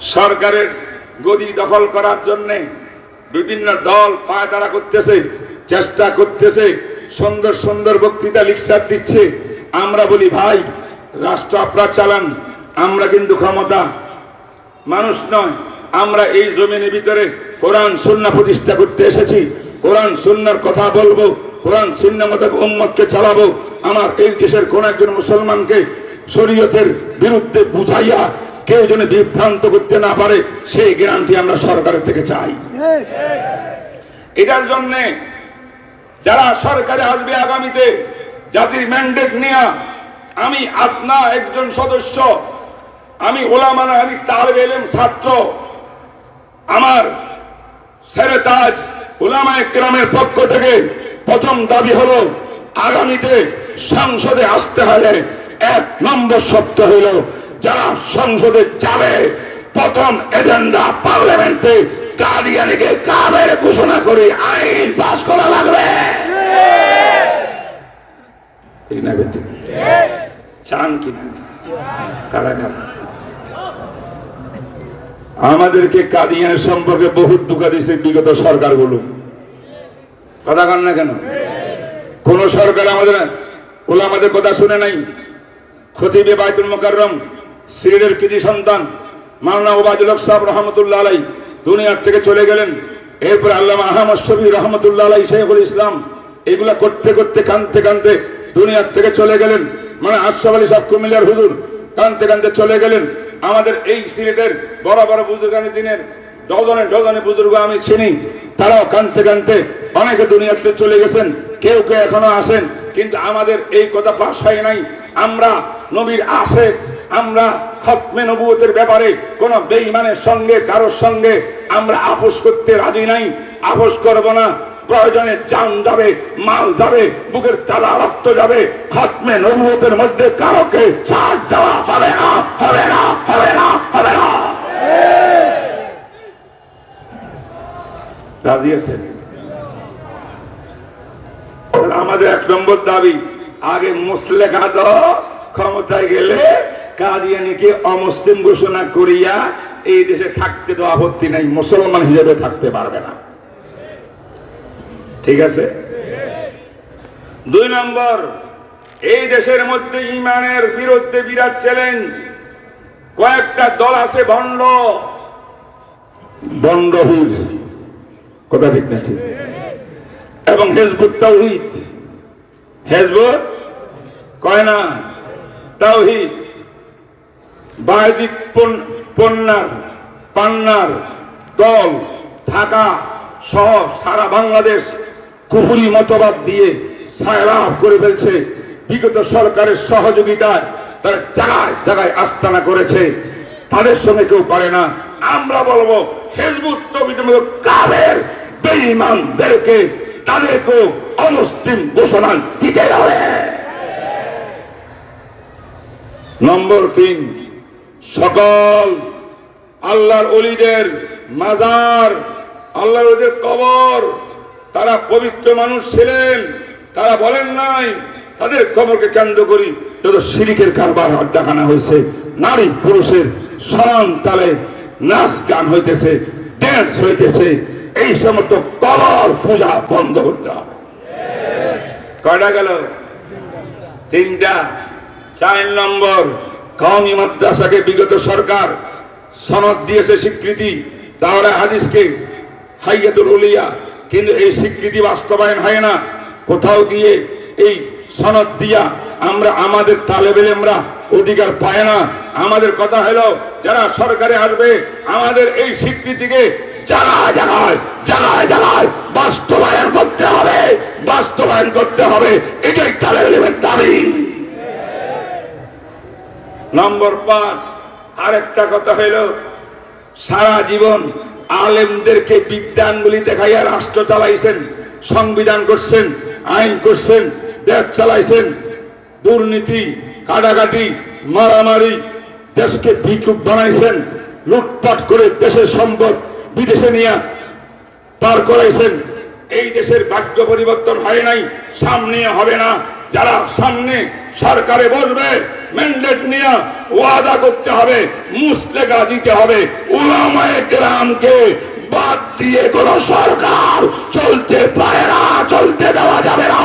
সরকারের গদি দখল করার জন্য বিভিন্ন দল পায়তারা করতেছে, চেষ্টা করতেছে, সুন্দর সুন্দর বক্তৃতা লিকচার দিচ্ছে। আমরা বলি, ভাই, রাষ্ট্র আপনার চালান, আমরা কিন্তু ক্ষমতা। মানুষ নয়, আমরা এই জমিনের ভিতরে কোরআন সুন্না প্রতিষ্ঠা করতে এসেছি। কোরআন, সুন্নার কথা বলব, কোরআন সুন্না মতো উম্মতকে চালাবো। আমার এই দেশের কোন একজন মুসলমানকে শরীয়তের বিরুদ্ধে বুঝাইয়া কেউ যেন বিভ্রান্ত করতে না পারে, সেই গ্যারান্টি আমরা সরকারের থেকে চাই। এটার জন্য যারা সরকারে আসবে আগামীতে, জাতির ম্যান্ডেট নিয়ে, আমি আপনা একজন সদস্য, আমি ওলামানা আমি তার এলেম ছাত্র, আমার সেরে তাজ ওলামা একরামের পক্ষ থেকে প্রথম দাবি হলো, আগামীতে সংসদে আসতে হলে এক নম্বর সত্য হইল যারা সংসদে যাবে, প্রথম এজেন্ডা পার্লামেন্টে কাদিয়ানিকে কাবের ঘোষণা করে আইন পাশ করা লাগবে। ঠিক না বেটি? চান কারা আমাদেরকে কাদিয়ানের সম্পর্কে বহুত দুঃখা দিয়েছে বিগত সরকারগুলো। কথা কন না কেন? কোন সরকার আমাদের ওলা আমাদের কথা শুনে নাই। ক্ষতি খতিবে বাইতুল মোকাররম সিরিজের কৃতি সন্তান মাওলানা ওবায়দুল সাহেব রহমতুল্লাহ আলাই দুনিয়ার থেকে চলে গেলেন। এরপর আল্লামা আহমদ শফি রহমতুল্লাহ আলাই শেখুল ইসলাম এগুলা করতে করতে কানতে কানতে দুনিয়ার থেকে চলে গেলেন। মানে আশরাফ আলী সাহেব কুমিল্লার হুজুর কানতে কানতে চলে গেলেন। আমাদের এই সিলেটের বড় বড় বুজুর্গানি দিনের ডজনে ডজনে বুজুর্গ আমি চিনি। তারাও কানতে কানতে অনেকে দুনিয়াতে চলে গেছেন, কেউ কেউ এখনও আসেন। কিন্তু আমাদের এই কথা পাশ হয় নাই। আমরা নবীর আসে আমরা খতমে নবুয়তের ব্যাপারে কোন বেঈমানের সঙ্গে, কারোর সঙ্গে আমরা আপোষ করতে রাজি নাই। আপোষ করব না। প্রয়োজনে জান যাবে, মাল যাবে, বুকের তালা রক্ত যাবে। খতমে নবুয়তের মধ্যে কারোকে ছাড় দেওয়া হবে না হবে না হবে না হবে না। রাজি আছেন? আমাদের এক নম্বর দাবি, আগে মুসলেখা দ ক্ষমতায় গেলে কাদিয়ানিকে অমুসলিম ঘোষণা করিয়া এই দেশে থাকতে তো আপত্তি নাই, মুসলমান হিসেবে থাকতে পারবে না। ঠিক আছে? দুই নম্বর, এই দেশের মধ্যে ইমানের বিরুদ্ধে বিরাট চ্যালেঞ্জ। কয়েকটা দল আছে ভণ্ড বন্ডহীন কথা ঠিক না ঠিক? এবং হেজবুত তাওহিদ। হেজবুত? কয় না? তাওহিদ। বাজিক পন্নার পান্নার দল, ঢাকা সহ সারা বাংলাদেশ কুপুরি মতবাদ দিয়ে সায়লাভ করে ফেলছে। বিগত সরকারের সহযোগিতায় তারা জায়গায় জায়গায় আস্তানা করেছে। তাদের সঙ্গে কেউ পারে না। আমরা বলব, হেজবুত তবিদের কাবের বেঈমানদেরকে তাদেরকেও অমুসলিম ঘোষণা দিতে হবে। নম্বর তিন সকল আল্লাহর অলিদের মাজার, আল্লাহর অলিদের কবর, তারা পবিত্র মানুষ ছিলেন, তারা বলেন নাই, তাদের কবরকে কেন্দ্র করি যত সিরিকের কারবার আড্ডাখানা হয়েছে, নারী পুরুষের সমান তালে নাচ গান হইতেছে ড্যান্স হইতেছে, এই সমস্ত কবর পূজা বন্ধ করতে হবে। কয়টা গেল? তিনটা। চার নম্বর। কওমি মাদ্রাসাকে বিগত সরকার সনদ দিয়েছে স্বীকৃতি, তাহলে হাদিসকে হাইয়াতুল উলিয়া, কিন্তু এই স্বীকৃতি বাস্তবায়ন হয় না। কোথাও গিয়ে এই সনদ দিয়া আমরা আমাদের তালেবেলে আমরা অধিকার পায় না। আমাদের কথা হলো, যারা সরকারে আসবে, আমাদের এই স্বীকৃতিকে জায়গায় জায়গায় জায়গায় জায়গায় বাস্তবায়ন করতে হবে, বাস্তবায়ন করতে হবে। এটাই তালেবেলের দাবি। নম্বর পাঁচ, আরেকটা কথা হইল, সারা জীবন আলেমদেরকে বিজ্ঞানগুলি দেখাইয়া রাষ্ট্র চালাইছেন, সংবিধান করছেন, আইন করছেন, দেশ চালাইছেন। দুর্নীতি, কাটাকাটি, মারামারি, দেশকে ভিক্ষুক বানাইছেন, লুটপাট করে দেশের সম্পদ বিদেশে নিয়ে পার করাইছেন। এই দেশের ভাগ্য পরিবর্তন হয় নাই, সামনে হবে না। যারা সামনে সরকারে বসবে ম্যান্ডেট নিয়ে ওয়াদা করতে হবে মুসলেকা দিতে হবে। ওলামায় গ্রামকে বাদ দিয়ে কোন সরকার চলতে পারে না, চলতে দেওয়া যাবে না।